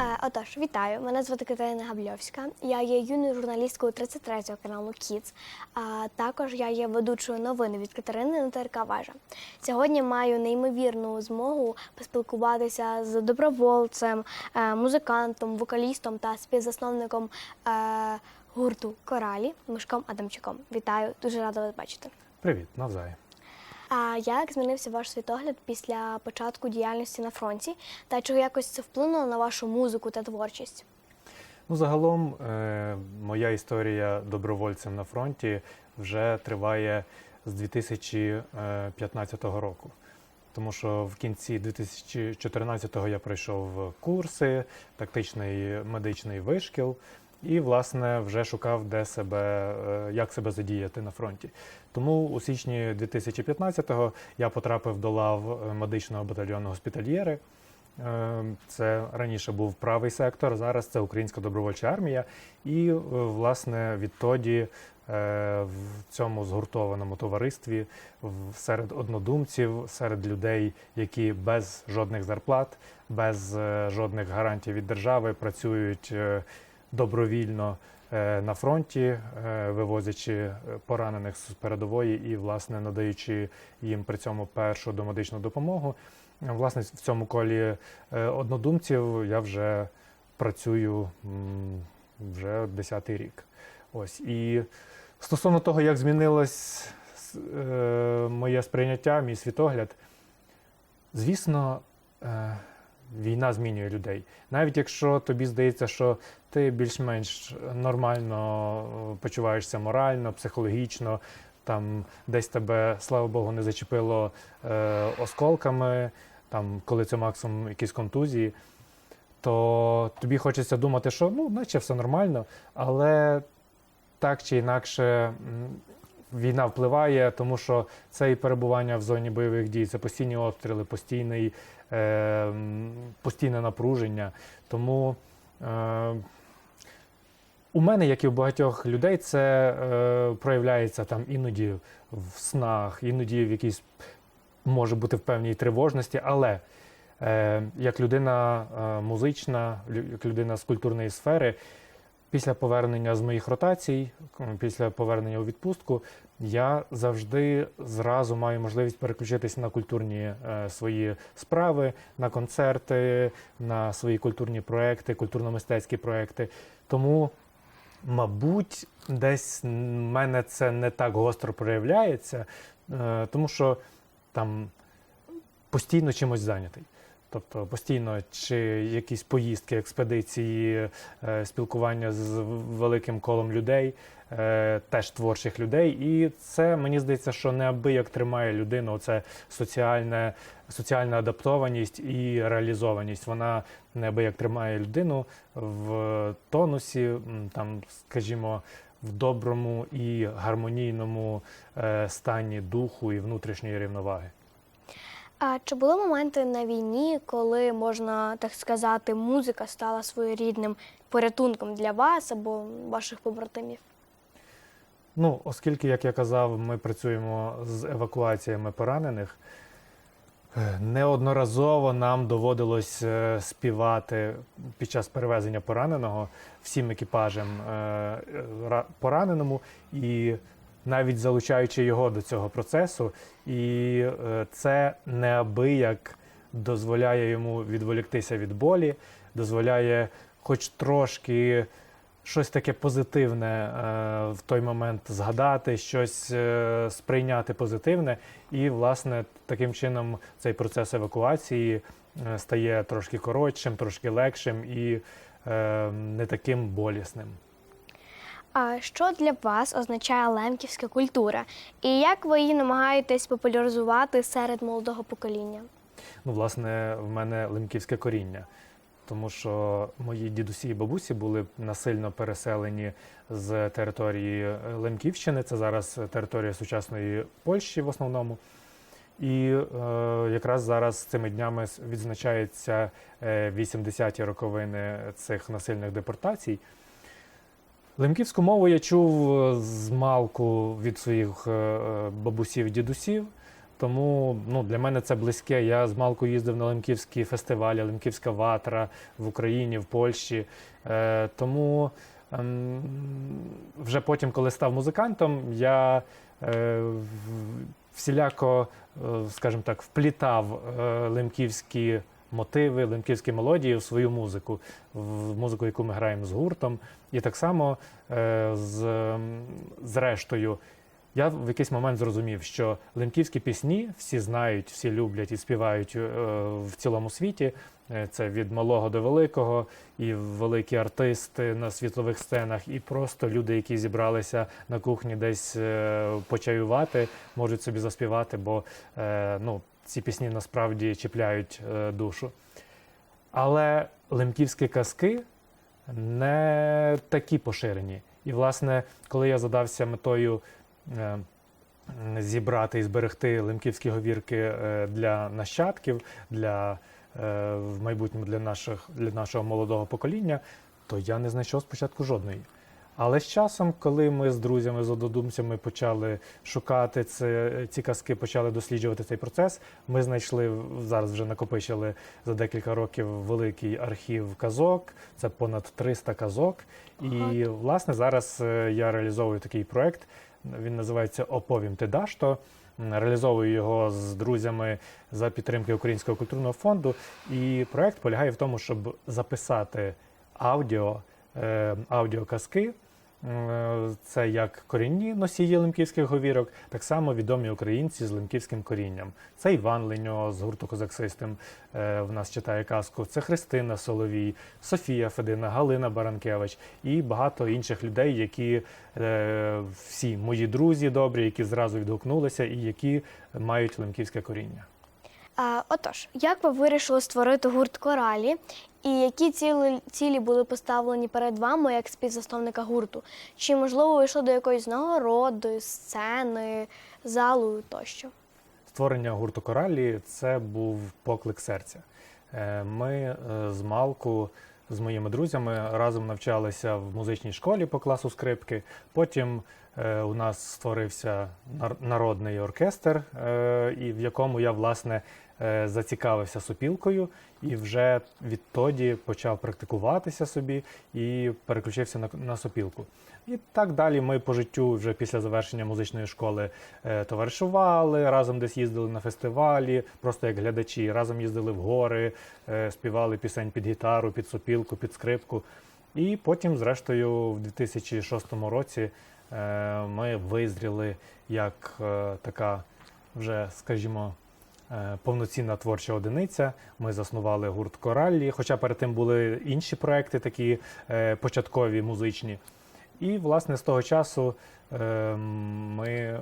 Е, Отож, вітаю. Мене звати Катерина Габльовська. Я є юною журналісткою 33-го каналу Kids. А також я є ведучою новини від Катерини на ТРК Важа. Сьогодні маю неймовірну змогу поспілкуватися з добровольцем, е, музикантом, вокалістом та співзасновником е, гурту Коралі Мишком Адамчуком. Вітаю, дуже рада вас бачити. Привіт, навзаєм. А як змінився ваш світогляд після початку діяльності на фронті? Та чи якось це вплинуло на вашу музику та творчість? Ну, загалом, е, моя історія добровольцем на фронті вже триває з 2015 року. Тому що в кінці 2014-го я пройшов курси, тактичний медичний вишкіл, і, власне, вже шукав, де себе, е, як себе задіяти на фронті. Тому у січні 2015-го я потрапив до лав е, медичного батальйону госпітальєри. Е, Це раніше був правий сектор, зараз це Українська добровольча армія. І, власне, відтоді в цьому згуртованому товаристві серед однодумців, серед людей, які без жодних зарплат, без жодних гарантій від держави працюють добровільно е, на фронті, е, вивозячи е, поранених з передової і, власне, надаючи їм при цьому першу домедичну допомогу. Власне, в цьому колі однодумців я вже працюю вже 10-й рік. Ось. І стосовно того, як змінилось моє сприйняття, мій світогляд, звісно, війна змінює людей. Навіть якщо тобі здається, що ти більш-менш нормально е, почуваєшся морально, психологічно, там десь тебе, слава Богу, не зачепило е, осколками, там, коли це максимум якісь контузії, то тобі хочеться думати, що ну, наче все нормально, але так чи інакше війна впливає, тому що це і перебування в зоні бойових дій, це постійні обстріли, постійний, е, постійне напруження. Тому е, у мене, як і у багатьох людей, це е, проявляється там іноді в снах, іноді в якійсь може бути в певній тривожності, але е, як людина е, музична, як людина з культурної сфери, після повернення з моїх ротацій, після повернення у відпустку, я завжди зразу маю можливість переключитися на культурні е, свої справи, на концерти, на свої культурні проекти, культурно-мистецькі проекти. Тому, мабуть, десь в мене це не так гостро проявляється, е, тому що там постійно чимось зайнятий. Тобто постійно чи якісь поїздки, експедиції, е, спілкування з великим колом людей, е, теж творчих людей. І це мені здається, що неабияк тримає людину. Це соціальне, соціальна адаптованість і реалізованість. Вона неабияк тримає людину в тонусі, там, скажімо, в доброму і гармонійному е, стані духу і внутрішньої рівноваги. А чи були моменти на війні, коли можна так сказати, музика стала своєрідним порятунком для вас або ваших побратимів? Ну, оскільки, як я казав, ми працюємо з евакуаціями поранених, е, неодноразово нам доводилось е, співати під час перевезення пораненого всім екіпажем е, пораненому і навіть залучаючи його до цього процесу. І е, це неабияк дозволяє йому відволіктися від болі, дозволяє хоч трошки щось таке позитивне е, в той момент згадати, щось е, сприйняти позитивне. І, власне, таким чином цей процес евакуації стає трошки коротшим, трошки легшим і не таким болісним. А що для вас означає лемківська культура? І як ви її намагаєтесь популяризувати серед молодого покоління? Ну, власне, в мене лемківське коріння. Тому що мої дідусі і бабусі були насильно переселені з території Лемківщини, це зараз територія сучасної Польщі в основному. І е, якраз зараз цими днями с- відзначаються е, 80-ті роковини цих насильних депортацій. Лемківську мову я чув е, з малку від своїх е, е, бабусів дідусів. Тому ну, для мене це близьке. Я з малку їздив на Лемківські фестивалі, Лемківська ватра в Україні, в Польщі. Е, тому ем, вже потім, коли став музикантом, я е, всіляко, е, скажімо так, вплітав е, лемківські мотиви, лемківські мелодії в свою музику, в музику, яку ми граємо з гуртом. І так само е, з, з рештою. Я в якийсь момент зрозумів, що лемківські пісні всі знають, всі люблять і співають е, в цілому світі. Е, Це від малого до великого, і великі артисти на світлових сценах, і просто люди, які зібралися на кухні десь почаювати, можуть собі заспівати, бо ну, ці пісні насправді чіпляють е, душу. Але лемківські казки не такі поширені. І, власне, коли я задався метою е, зібрати і зберегти лемківські говірки е, для нащадків, для в майбутньому для, наших, для нашого молодого покоління, то я не знайшов спочатку жодної. Але з часом, коли ми з друзями, з однодумцями почали шукати це, ці казки, почали досліджувати цей процес, ми знайшли зараз вже накопичили за декілька років великий архів казок. Це понад 300 казок. І власне зараз е, я реалізовую такий проект. Він називається Оповім ти дашто. Реалізовую його з друзями за підтримки Українського культурного фонду. І проект полягає в тому, щоб записати аудіо, аудіоказки. Е, Це як корінні носії лемківських говірок, так само відомі українці з лемківським корінням. Це Іван Леньо з гурту Козак Систем е, в нас читає казку. Це Христина Соловій, Софія Федина, Галина Баранкевич і багато інших людей, які е, всі мої друзі добрі, які зразу відгукнулися і які мають лемківське коріння. А, отож, як ви вирішили створити гурт коралі, і які цілі, цілі були поставлені перед вами як співзасновника гурту? Чи можливо ви до якоїсь нагороди, сцени, залу тощо? Створення гурту Коралі це був поклик серця. Е, Ми е, з Малку з моїми друзями разом навчалися в музичній школі по класу скрипки. Потім е, у нас створився нар- народний оркестр, і в якому я власне зацікавився сопілкою, і вже відтоді почав практикуватися собі і переключився на, на сопілку. І так далі ми по життю вже після завершення музичної школи е, товаришували, разом десь їздили на фестивалі, просто як глядачі, разом їздили в гори, е, співали пісень під гітару, під сопілку, під скрипку. І потім, зрештою, в 2006 році е, ми визріли як е, така вже, скажімо, е, повноцінна творча одиниця. Ми заснували гурт Кораллі, хоча перед тим були інші проекти, такі е, початкові музичні. І, власне, з того часу е, ми е,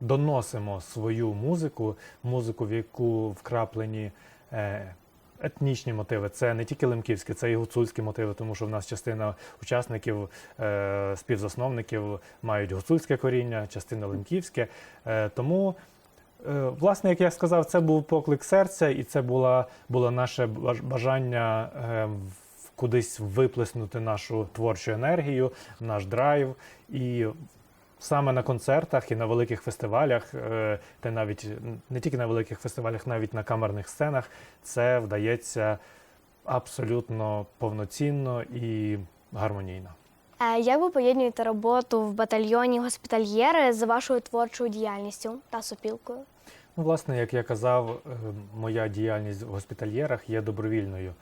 доносимо свою музику, музику, в яку вкраплені е, етнічні мотиви. Це не тільки лемківські, це і гуцульські мотиви, тому що в нас частина учасників, е, співзасновників мають гуцульське коріння, частина лемківське. Е, тому. Е, Власне, як я сказав, це був поклик серця, і це була, було наше бажання е, кудись виплеснути нашу творчу енергію, наш драйв. І саме на концертах і на великих фестивалях, е, та навіть не тільки на великих фестивалях, навіть на камерних сценах, це вдається абсолютно повноцінно і гармонійно. Як ви поєднуєте роботу в батальйоні госпітальєри з вашою творчою діяльністю та сопілкою? Ну, власне, як я казав, е, моя діяльність в госпітальєрах є добровільною.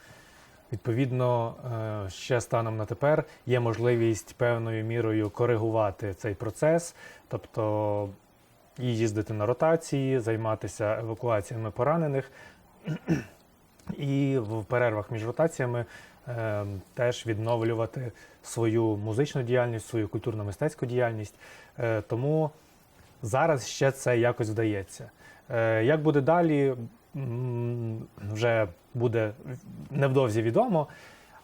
Відповідно, е, ще станом на тепер є можливість певною мірою коригувати цей процес, тобто і їздити на ротації, займатися евакуаціями поранених, і в перервах між ротаціями е, теж відновлювати свою музичну діяльність, свою культурно-мистецьку діяльність. Тому зараз ще це якось вдається. Е, Як буде далі, вже буде невдовзі відомо.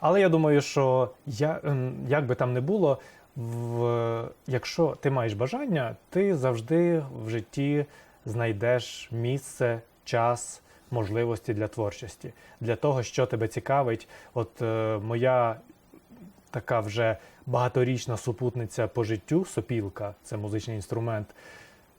Але я думаю, що я, ем, як би там не було, в, якщо ти маєш бажання, ти завжди в житті знайдеш місце, час, можливості для творчості, для того, що тебе цікавить. От е, моя така вже багаторічна супутниця по життю, сопілка, це музичний інструмент,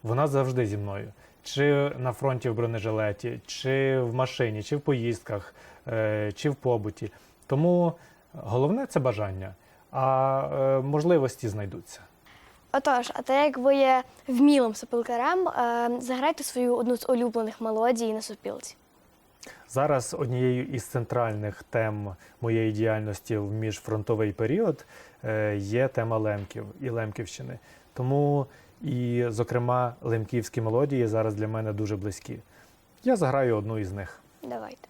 вона завжди зі мною. чи на фронті в бронежилеті, чи в машині, чи в поїздках, е, чи в побуті. Тому головне це бажання, а е, можливості знайдуться. Отож, а так як ви є вмілим сопілкарем, е, заграйте свою одну з улюблених мелодій на сопілці. Зараз однією із центральних тем моєї діяльності в міжфронтовий період є тема лемків і Лемківщини. Тому і, зокрема, лемківські мелодії зараз для мене дуже близькі. Я заграю одну із них. Давайте.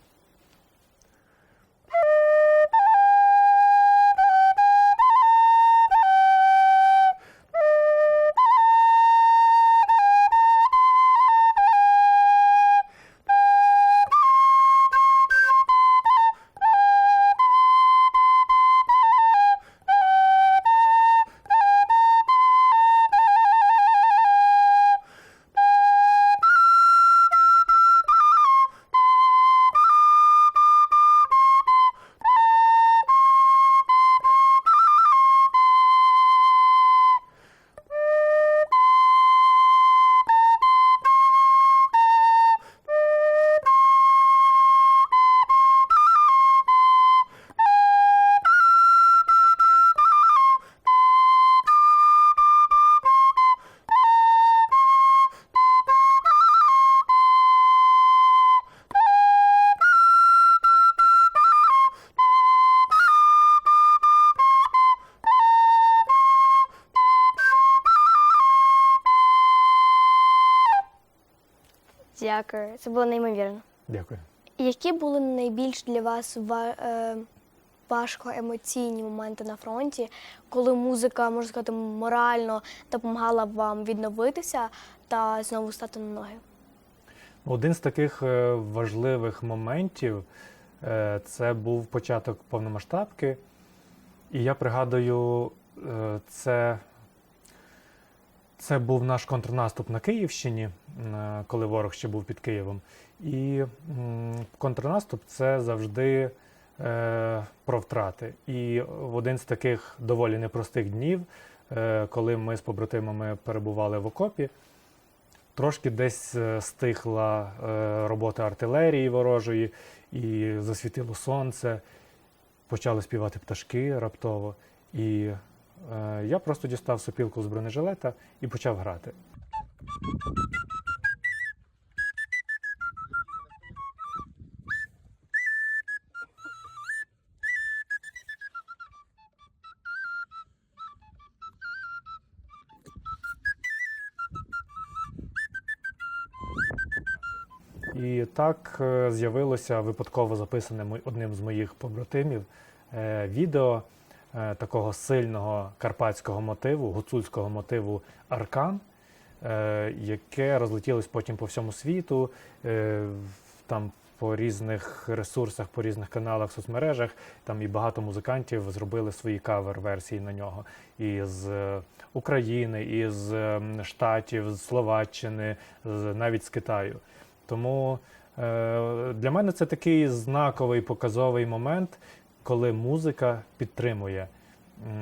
Дякую. Це було неймовірно. Дякую. Які були найбільш для вас ва- е, важко емоційні моменти на фронті, коли музика, можна сказати, морально допомагала вам відновитися та знову стати на ноги? Один з таких е, важливих моментів е, це був початок повномасштабки. І я пригадую, це, це був наш контрнаступ на Київщині, е, коли ворог ще був під Києвом. І контрнаступ це завжди е, про втрати. І в один з таких доволі непростих днів, е, коли ми з побратимами перебували в окопі, Трошки десь е, стихла е, робота артилерії ворожої, і засвітило сонце, почали співати пташки раптово. І я просто дістав сопілку з бронежилета і почав грати. І так е, з'явилося випадково записане одним з моїх побратимів е, відео е, такого сильного карпатського мотиву, гуцульського мотиву Аркан, е, яке розлетілось потім по всьому світу, е, там по різних ресурсах, по різних каналах, соцмережах. Там і багато музикантів зробили свої кавер-версії на нього. І з е, України, і з Штатів, з Словаччини, навіть з Китаю. Тому е, для мене це такий знаковий показовий момент, коли музика підтримує.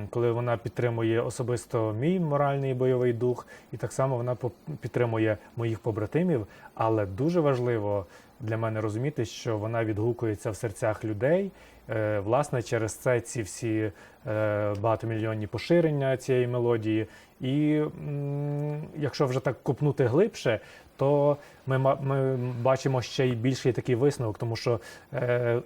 Коли вона підтримує особисто мій моральний бойовий дух, і так само вона підтримує моїх побратимів. Але дуже важливо для мене розуміти, що вона відгукується в серцях людей. Е, Власне, через це ці всі е, багатомільйонні поширення цієї мелодії. І якщо вже так копнути глибше, то ми, ми бачимо ще й більший такий висновок, тому що е,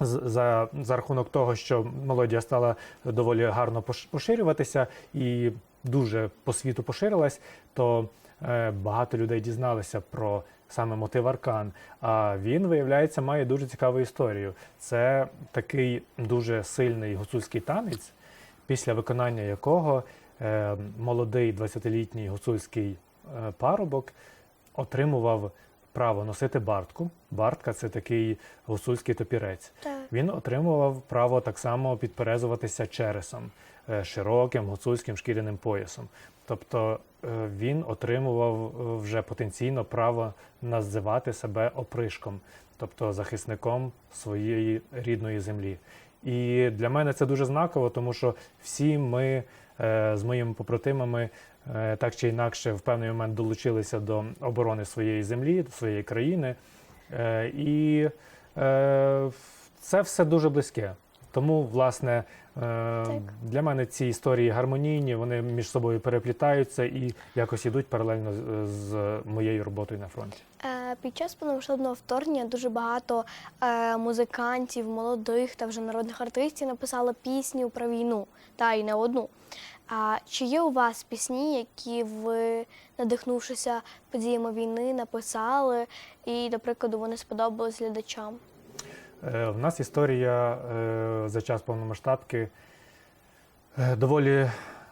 за, за рахунок того, що мелодія стала доволі гарно пош- поширюватися і дуже по світу поширилась, то е, багато людей дізналися про саме мотив Аркан. А він, виявляється, має дуже цікаву історію. Це такий дуже сильний гуцульський танець, після виконання якого е, молодий 20-літній гуцульський е, парубок отримував право носити бартку. Бартка це такий гуцульський топірець. Так. Він отримував право так само підперезуватися чересом, е, широким гуцульським шкіряним поясом. Тобто е, він отримував е, вже потенційно право називати себе опришком, тобто захисником своєї рідної землі. І для мене це дуже знаково, тому що всі ми з моїми побратимами е, так чи інакше в певний момент долучилися до оборони своєї землі, своєї країни. Е, І е, це все дуже близьке. Тому, власне, е, для мене ці історії гармонійні, вони між собою переплітаються і якось ідуть паралельно з- моєю роботою на фронті. Е, Під час повномасштабного вторгнення дуже багато е, музикантів, молодих та вже народних артистів написали пісню про війну, та й не одну. А чи є у вас пісні, які ви, надихнувшися подіями війни, написали, і, до прикладу, вони сподобались глядачам? Е, В нас історія е, за час повномасштабки е, доволі,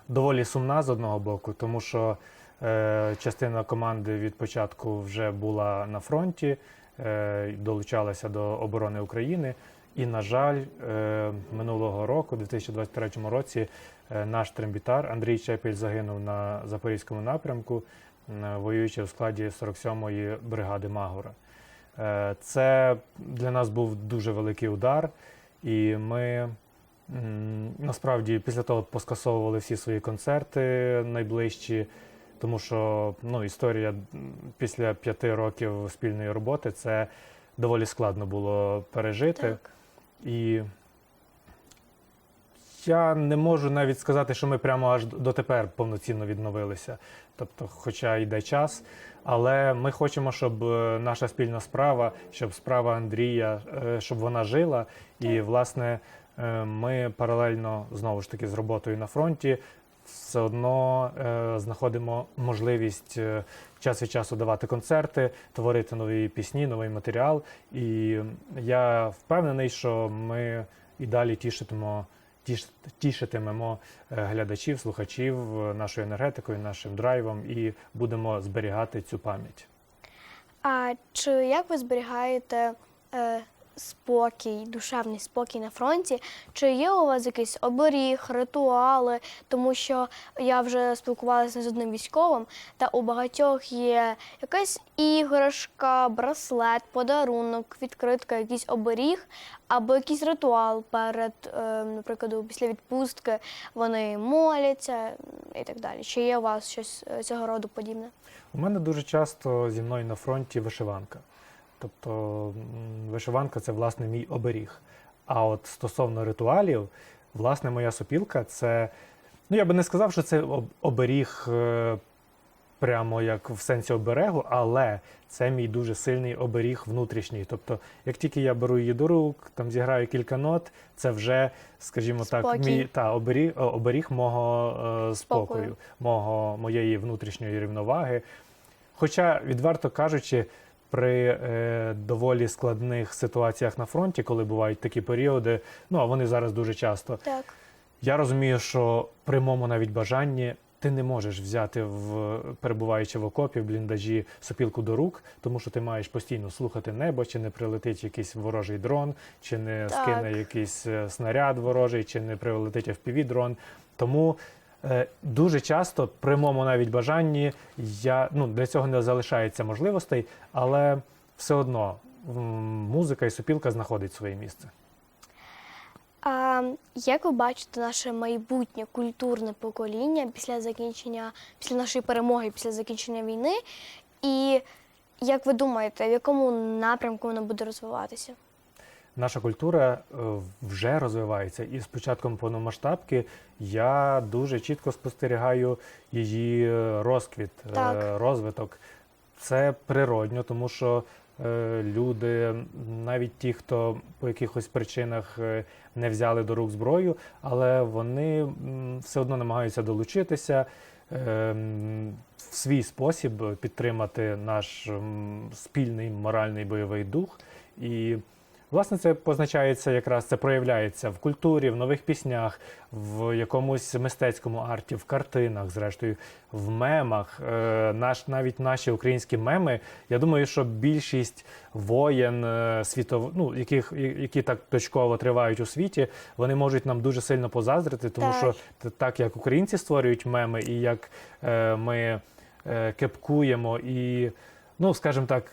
доволі сумна з одного боку, тому що частина команди від початку вже була на фронті, долучалася до оборони України. І, на жаль, е, минулого року, у 2023 році, е, наш трембітар Андрій Чепіль загинув на Запорізькому напрямку, воюючи у складі 47-ї бригади Магора. Е, Це для нас був дуже великий удар, і ми насправді після того поскасовували всі свої концерти найближчі, тому що ну, історія після п'яти років спільної роботи це доволі складно було пережити. Так. І я не можу навіть сказати, що ми прямо аж дотепер повноцінно відновилися. Тобто, хоча йде час, але ми хочемо, щоб е, наша спільна справа, щоб справа Андрія, е, щоб вона жила. І, власне, е, ми паралельно знову ж таки з роботою на фронті все одно е, знаходимо можливість е, час від часу давати концерти, творити нові пісні, новий матеріал. І я впевнений, що ми і далі тішитимо. тіш- Тішитимемо е, глядачів, слухачів е, нашою енергетикою, нашим драйвом і будемо зберігати цю пам'ять. А чи як ви зберігаєте е, спокій, душевний спокій на фронті? Чи є у вас якийсь оберіг, ритуали? Тому що я вже спілкувалася з одним військовим, та у багатьох є якась іграшка, браслет, подарунок, відкритка, якийсь оберіг або якийсь ритуал перед, е, наприклад, після відпустки вони моляться і так далі. Чи є у вас щось е, цього роду подібне? У мене дуже часто зі мною на фронті вишиванка. Тобто вишиванка це власне мій оберіг. А от стосовно ритуалів, власне, моя сопілка це. Ну, я би не сказав, що це оберіг е, прямо як в сенсі оберегу, але це мій дуже сильний оберіг внутрішній. Тобто, як тільки я беру її до рук, там зіграю кілька нот, це вже, скажімо так, мій та, оберіг, оберіг мого е, спокою, Спокою. мого, моєї внутрішньої рівноваги. Хоча, відверто кажучи, при е, доволі складних ситуаціях на фронті, коли бувають такі періоди, ну а вони зараз дуже часто, Так. я розумію, що при моєму навіть бажанні ти не можеш взяти в перебуваючи в окопі, в бліндажі сопілку до рук, тому що ти маєш постійно слухати небо, чи не прилетить якийсь ворожий дрон, чи не Так. скине якийсь е, снаряд ворожий, чи не прилетить fpv дрон. Тому дуже часто при моєму навіть бажанні я ну для цього не залишається можливостей, але все одно музика і сопілка знаходить своє місце. А як ви бачите наше майбутнє культурне покоління після закінчення, після нашої перемоги, після закінчення війни? І як ви думаєте, в якому напрямку воно буде розвиватися? Наша культура е, вже розвивається, і з початком повномасштабки я дуже чітко спостерігаю її е, розквіт, е, Так. розвиток. Це природньо, тому що люди, навіть ті, хто по якихось причинах не взяли до рук зброю, але вони все одно намагаються долучитися. е, В свій спосіб підтримати наш спільний моральний бойовий дух. І Власне, це позначається якраз це проявляється в культурі, в нових піснях, в якомусь мистецькому арті, в картинах, зрештою, в мемах. Е, наш, навіть наші українські меми. Я думаю, що більшість воєн е, світов, ну, яких, які так точково тривають у світі, вони можуть нам дуже сильно позаздрити, тому Так. що так як українці створюють меми, і як е, ми кепкуємо і, ну, скажімо так,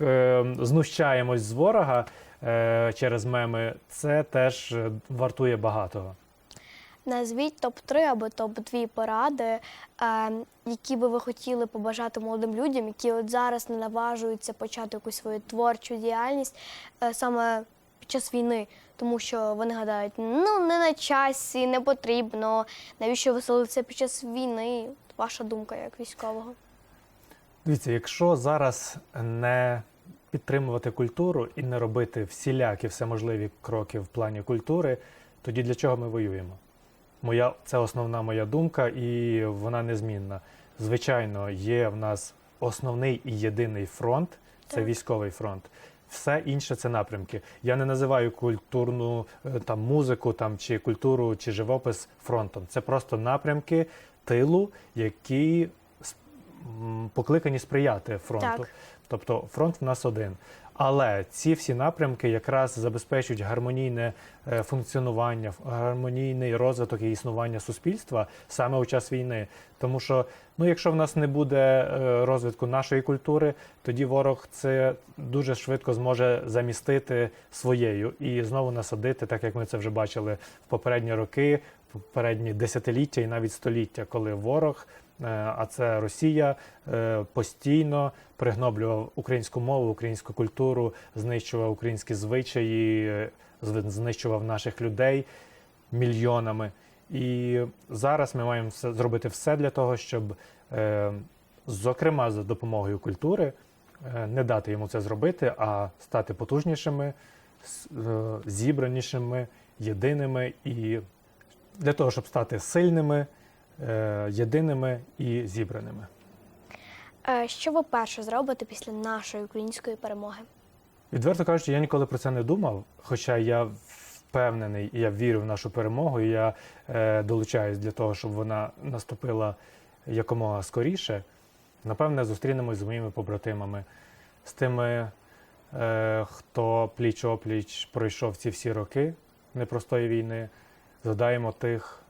знущаємось з ворога через меми, це теж е, вартує багатого. Назвіть топ-3 або топ-2 поради, е, які би ви хотіли побажати молодим людям, які от зараз не наважуються почати якусь свою творчу діяльність е, саме під час війни, тому що вони гадають, ну не на часі, не потрібно. Навіщо веселитися під час війни? Ваша думка як військового? Дивіться, якщо зараз не підтримувати культуру і не робити всілякі всеможливі кроки в плані культури, тоді для чого ми воюємо? Моя, це основна моя думка, і вона незмінна. Звичайно, є в нас основний і єдиний фронт це Так. військовий фронт. Все інше це напрямки. Я не називаю культурну е, там музику, там чи культуру, чи живопис фронтом. Це просто напрямки тилу, які покликані сприяти фронту. Так. Тобто фронт в нас один. Але ці всі напрямки якраз забезпечують гармонійне е, функціонування, гармонійний розвиток і існування суспільства саме у час війни. Тому що, ну, якщо в нас не буде е, розвитку нашої культури, тоді ворог це дуже швидко зможе замістити своєю і знову насадити, так як ми це вже бачили в попередні роки, попередні десятиліття і навіть століття, коли ворог, а це Росія, е, постійно пригноблював українську мову, українську культуру, знищував українські звичаї, е, знищував наших людей мільйонами. І зараз ми маємо все, зробити все для того, щоб, е, зокрема, за допомогою культури, е, не дати йому це зробити, а стати потужнішими, е, зібранішими, єдиними і для того, щоб стати сильними, е, єдиними і зібраними. Е, Що ви перше зробите після нашої української перемоги? Відверто кажучи, я ніколи про це не думав, хоча я впевнений і я вірю в нашу перемогу, і я е, долучаюсь для того, щоб вона наступила якомога скоріше. Напевне, зустрінемось з моїми побратимами, з тими, е, хто пліч-опліч пройшов ці всі роки непростої війни. Згадаємо тих,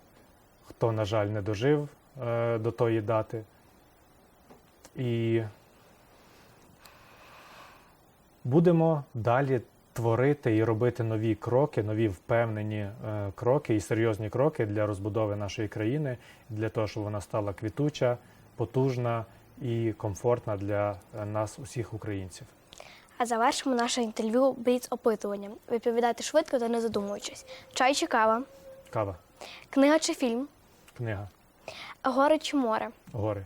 хто, на жаль, не дожив е, до тої дати. І будемо далі творити і робити нові кроки, нові впевнені е, кроки і серйозні кроки для розбудови нашої країни, для того, щоб вона стала квітуча, потужна і комфортна для е, нас, усіх українців. А завершимо наше інтерв'ю бліц опитуванням. Відповідайте швидко та не задумуючись. Чай чи кава, Кава, книга чи фільм, книга, гори чи море, гори,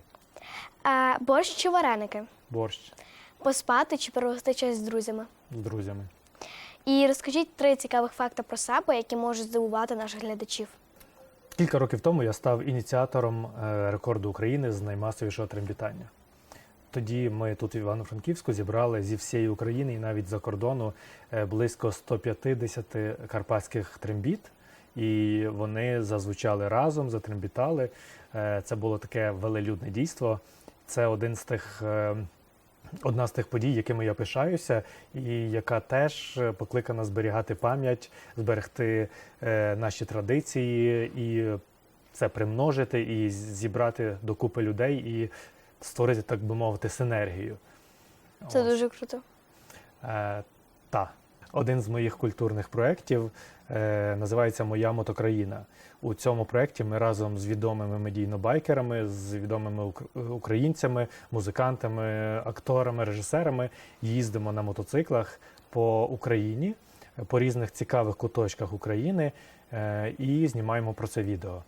а, борщ чи вареники, борщ поспати чи провести час з друзями. з друзями. І розкажіть три цікавих факти про себе, які можуть здивувати наших глядачів. Кілька років тому я став ініціатором е, рекорду України з наймасовішого трембітання. Тоді ми тут в Івано-Франківську зібрали зі всієї України і навіть за кордону е, близько 150 карпатських трембіт, і вони зазвучали разом, затрембітали. Е, Це було таке велелюдне дійство. Це один з тих. е, Одна з тих подій, якими я пишаюся, і яка теж покликана зберігати пам'ять, зберегти е, наші традиції і це примножити, і зібрати докупи людей і створити, так би мовити, синергію. Це Ось. дуже круто. Е, та. Один з моїх культурних проєктів е, називається Моя мотокраїна. У цьому проєкті ми разом з відомими медійно-байкерами, з відомими ук- українцями, музикантами, акторами, режисерами їздимо на мотоциклах по Україні, по різних цікавих куточках України е, і знімаємо про це відео.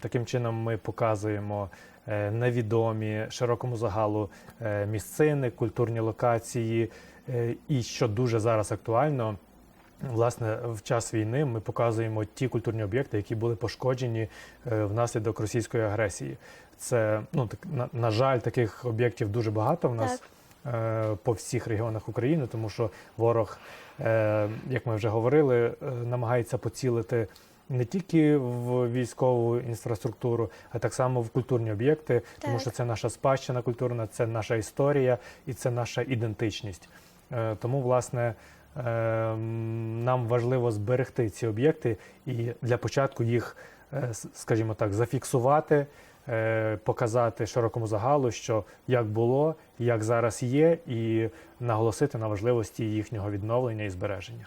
Таким чином ми показуємо е, невідомі широкому загалу е, місцини, культурні локації. Е, І що дуже зараз актуально, власне, в час війни ми показуємо ті культурні об'єкти, які були пошкоджені е, внаслідок російської агресії. Це ну так на, на жаль, таких об'єктів дуже багато в нас е, по всіх регіонах України, тому що ворог, як ми вже говорили, намагається поцілити. Не тільки в військову інфраструктуру, а так само в культурні об'єкти, тому що це наша спадщина культурна, це наша історія і це наша ідентичність. Е, Тому, власне, е, нам важливо зберегти ці об'єкти і для початку їх, е, скажімо так, зафіксувати, показати широкому загалу, що як було, як зараз є, і наголосити на важливості їхнього відновлення і збереження.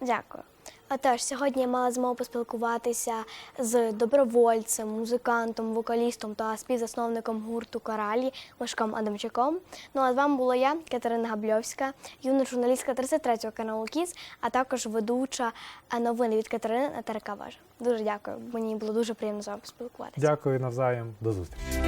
Дякую. А теж сьогодні я мала змогу поспілкуватися з добровольцем, музикантом, вокалістом та співзасновником гурту Коралі Мишком Адамчуком. Ну а з вами була я, Катерина Габльовська, юна журналістка 33-го каналу Кіс, а також ведуча е, новини від Катерини на ТРК Важа. Дуже дякую. Мені було дуже приємно з вами поспілкуватися. Дякую навзаєм. До зустрічі.